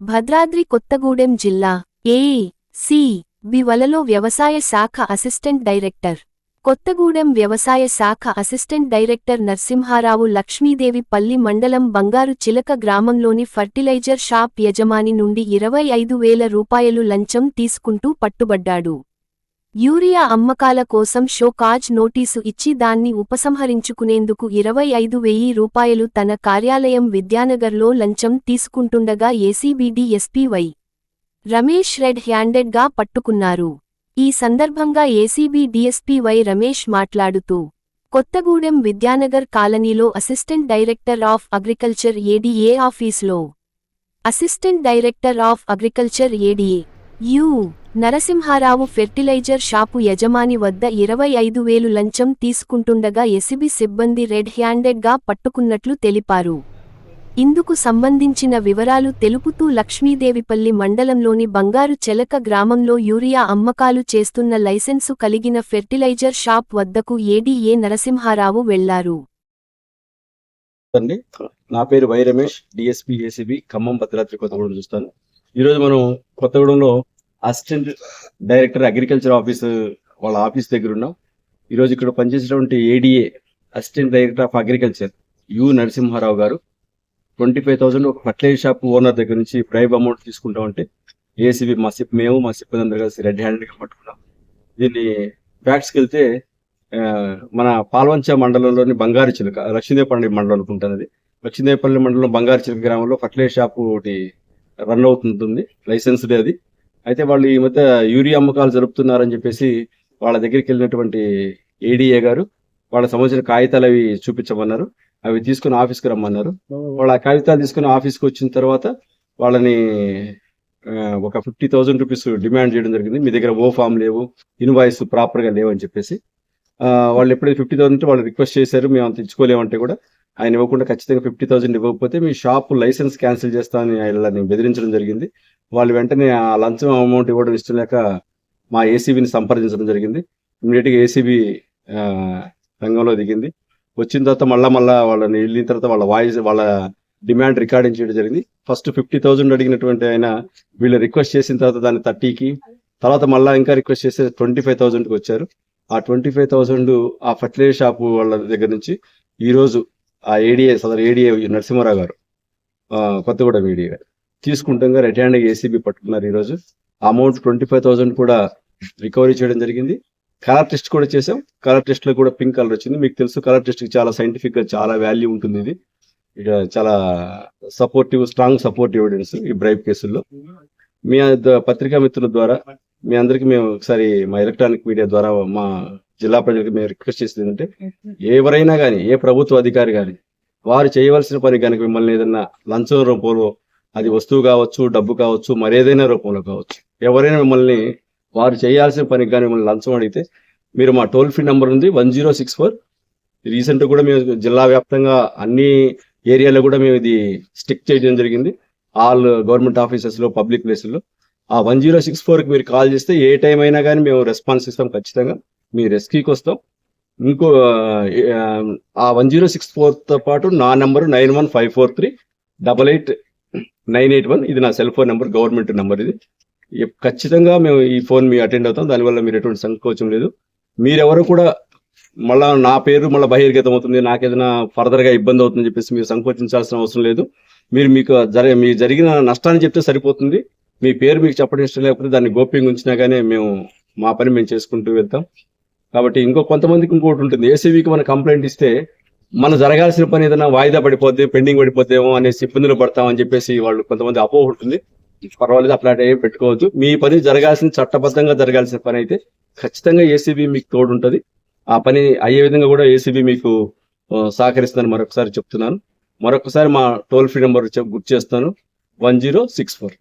భద్రాద్రి కొత్తగూడెం జిల్లా A C B వలలో వ్యవసాయ శాఖ అసిస్టెంట్ డైరెక్టర్. కొత్తగూడెం వ్యవసాయ శాఖ అసిస్టెంట్ డైరెక్టర్ నరసింహారావు లక్ష్మీదేవి పల్లి మండలం బంగారు చిలక గ్రామంలోని ఫర్టిలైజర్ షాప్ యజమాని నుండి ఇరవై ఐదు వేల రూపాయలు లంచం తీసుకుంటూ పట్టుబడ్డాడు. యూరియా అమ్మకాల కోసం షోకాజ్ నోటీసు ఇచ్చి దాన్ని ఉపసంహరించుకునేందుకు ఇరవై ఐదు వెయ్యి రూపాయలు తన కార్యాలయం విద్యానగర్లో లంచం తీసుకుంటుండగా ACB D SP Y Ramesh red హ్యాండెడ్గా పట్టుకున్నారు. ఈ సందర్భంగా ఏసీబీ డీఎస్పీ వై రమేష్ మాట్లాడుతూ కొత్తగూడెం విద్యానగర్ కాలనీలో assistant director of agriculture ADA ఆఫీస్లో assistant director of agriculture ADA U. Narasimharao fertiliser shop యజమాని వద్ద ఇరవై ఐదు వేలు లంచం తీసుకుంటుండగా ఎసిబి సిబ్బంది రెడ్ హ్యాండెడ్గా పట్టుకున్నట్లు తెలిపారు. ఇందుకు సంబంధించిన వివరాలు తెలుపుతూ లక్ష్మీదేవిపల్లి మండలంలోని బంగారు చెలక గ్రామంలో యూరియా అమ్మకాలు చేస్తున్న లైసెన్సు కలిగిన ఫెర్టిలైజర్ షాప్ వద్దకు ఏడీఏ నరసింహారావు వెళ్ళారు. నా పేరు Y Ramesh DSP ACB Khammam Bhadradri Kothagudem చూస్తాను ఈరోజు మనం కొత్తగూడెంలో అసిస్టెంట్ డైరెక్టర్ అగ్రికల్చర్ ఆఫీస్ వాళ్ళ ఆఫీస్ దగ్గర ఉన్నాం. ఈరోజు ఇక్కడ పనిచేసేటువంటి ADA assistant director of agriculture U Narasimharao garu. Twenty five thousand ఒక ఫర్టిలైజర్ షాప్ ఓనర్ దగ్గర నుంచి బ్రైబ్ అమౌంట్ తీసుకుంటామంటే ఏసీబీ మా సిప్ మేము మా సిబ్బంది అందరూ కలిసి రెడ్ హ్యాండెడ్గా పట్టుకున్నాం. దీన్ని ఫ్యాక్ట్స్కి వెళ్తే మన పాల్వంచ మండలంలోని బంగారు చిలుక లక్ష్మీదేవపల్లి మండలం అనుకుంటున్నది లక్ష్మీదేవపల్లి మండలం బంగారు చిలుక గ్రామంలో ఫర్టిలైజర్ షాప్ ఒకటి రన్ అవుతుంది లైసెన్స్డ్ అది. అయితే వాళ్ళు ఈ మధ్య యూరియా అమ్మకాలు జరుపుతున్నారని చెప్పేసి వాళ్ళ దగ్గరికి వెళ్ళినటువంటి ఏడీఏ గారు వాళ్ళ సంబంధించిన కాగితాలు అవి చూపించమన్నారు. అవి తీసుకుని ఆఫీస్కి రమ్మన్నారు. వాళ్ళ ఆ కాగితాలు తీసుకుని ఆఫీస్కి వచ్చిన తర్వాత వాళ్ళని ఒక ఫిఫ్టీ థౌసండ్ రూపీస్ డిమాండ్ చేయడం జరిగింది. మీ దగ్గర ఓ ఫామ్ లేవు ఇన్వాయిస్ ప్రాపర్గా లేవని చెప్పేసి. వాళ్ళు ఎప్పుడైతే ఫిఫ్టీ థౌసండ్ వాళ్ళు రిక్వెస్ట్ చేశారు మేము అంత ఇచ్చుకోలేమంటే కూడా ఆయన ఇవ్వకుండా ఖచ్చితంగా ఫిఫ్టీ థౌసండ్ ఇవ్వకపోతే మీ షాప్ లైసెన్స్ క్యాన్సిల్ చేస్తామని వాళ్ళని బెదిరించడం జరిగింది. వాళ్ళు వెంటనే ఆ లంచం అమౌంట్ ఇవ్వడం ఇష్టం లేక మా ఏసీబీని సంప్రదించడం జరిగింది. ఇమీడియట్గా ఏసీబీ రంగంలో దిగింది. వచ్చిన తర్వాత మళ్ళా మళ్ళా వాళ్ళని వెళ్ళిన తర్వాత వాళ్ళ వాయిస్ వాళ్ళ డిమాండ్ రికార్డింగ్ చేయడం జరిగింది. ఫస్ట్ ఫిఫ్టీ థౌసండ్ అడిగినటువంటి ఆయన వీళ్ళు రిక్వెస్ట్ చేసిన తర్వాత దాన్ని థర్టీకి తర్వాత మళ్ళీ ఇంకా రిక్వెస్ట్ చేస్తే ట్వంటీ ఫైవ్ థౌసండ్కి వచ్చారు. ఆ ట్వంటీ ఫైవ్ థౌసండ్ ఆ ఫర్టిలైజర్ షాప్ వాళ్ళ దగ్గర నుంచి ఈ రోజు ఆ ఏడీఏ సదరు ఏడీఏ నరసింహారావు గారు కొత్తగూడెం ఏడీఏ గారు తీసుకుంటాగా రెడ్ హ్యాండ్ ఏసీబీ పట్టుకున్నారు ఈరోజు. అమౌంట్ ట్వంటీ ఫైవ్ థౌసండ్ కూడా రికవరీ చేయడం జరిగింది. కలర్ టెస్ట్ కూడా చేసాం కలర్ టెస్ట్లో కూడా పింక్ కలర్ వచ్చింది. మీకు తెలుసు కలర్ టెస్ట్కి చాలా సైంటిఫిక్గా చాలా వాల్యూ ఉంటుంది ఇది. ఇక చాలా సపోర్టివ్ స్ట్రాంగ్ సపోర్టివ్ ఎవిడెన్స్ ఈ బ్రైబ్ కేసుల్లో. మీ ద- పత్రికా మిత్రుల ద్వారా మీ అందరికీ మేము ఒకసారి మా ఎలక్ట్రానిక్ మీడియా ద్వారా మా జిల్లా ప్రజలకు మేము రిక్వెస్ట్ చేసేది ఏంటంటే ఎవరైనా కానీ ఏ ప్రభుత్వ అధికారి కానీ వారు చేయవలసిన పని కనుక మిమ్మల్ని ఏదన్నా లంచం రూపంలో అది వస్తువు కావచ్చు డబ్బు కావచ్చు మరేదైనా రూపంలో కావచ్చు ఎవరైనా మిమ్మల్ని వారు చేయాల్సిన పనికి కానీ మిమ్మల్ని లంచం అడిగితే మీరు మా టోల్ ఫ్రీ నెంబర్ ఉంది one zero six four. Recent కూడా మేము జిల్లా వ్యాప్తంగా అన్ని ఏరియాలో కూడా మేము ఇది స్టిక్ చేయడం జరిగింది. ఆల్ గవర్నమెంట్ ఆఫీసెస్లో పబ్లిక్ ప్లేసుల్లో. ఆ వన్ జీరో సిక్స్ ఫోర్కి మీరు కాల్ చేస్తే ఏ టైం అయినా కానీ మేము రెస్పాన్స్ ఇస్తాం ఖచ్చితంగా. మీ రెస్క్యూకి వస్తాం. ఇంకో ఆ, వన్ జీరో సిక్స్ ఫోర్తో పాటు నా number nine one five four three double eight nine eight one. ఇది నా cell phone number government number ఇది. ఖచ్చితంగా మేము ఈ ఫోన్ మీ అటెండ్ అవుతాం. దానివల్ల మీరు ఎటువంటి సంకోచం లేదు. మీరెవరు కూడా మళ్ళా నా పేరు మళ్ళీ బహిర్గతం అవుతుంది. నాకేదైనా ఫర్దర్గా ఇబ్బంది అవుతుందని చెప్పేసి మీరు సంకోచించాల్సిన అవసరం లేదు. మీరు మీకు జరి మీ జరిగిన నష్టాన్ని చెప్తే సరిపోతుంది. మీ పేరు మీకు చెప్పడం ఇష్టం లేకపోతే దాన్ని గోప్యంగా ఉంచినా కానీ మేము మా పని మేము చేసుకుంటూ వెళ్తాం. కాబట్టి ఇంకో కొంతమందికి ఇంకోటి ఉంటుంది. ఏసీబీకి మనం కంప్లైంట్ ఇస్తే మన జరగాల్సిన పని ఏదైనా వాయిదా పడిపోతే పెండింగ్ పడిపోద్దేమో అనేసి ఇబ్బందులు పడతామని చెప్పేసి వాళ్ళు కొంతమంది అపోహ ఉంటుంది. పర్వాలేదు అట్లాంటి ఏం పెట్టుకోవద్దు. మీ పని జరగాల్సిన చట్టబద్ధంగా జరగాల్సిన పని అయితే ఖచ్చితంగా ఏసీబీ మీకు తోడుంటుంది ఆ పని అయ్యే విధంగా కూడా ఏసీబీ మీకు సహకరిస్తుందని మరొకసారి చెప్తున్నాను. మరొకసారి మా టోల్ ఫ్రీ నెంబర్ గుర్తు చేస్తాను. One zero six four.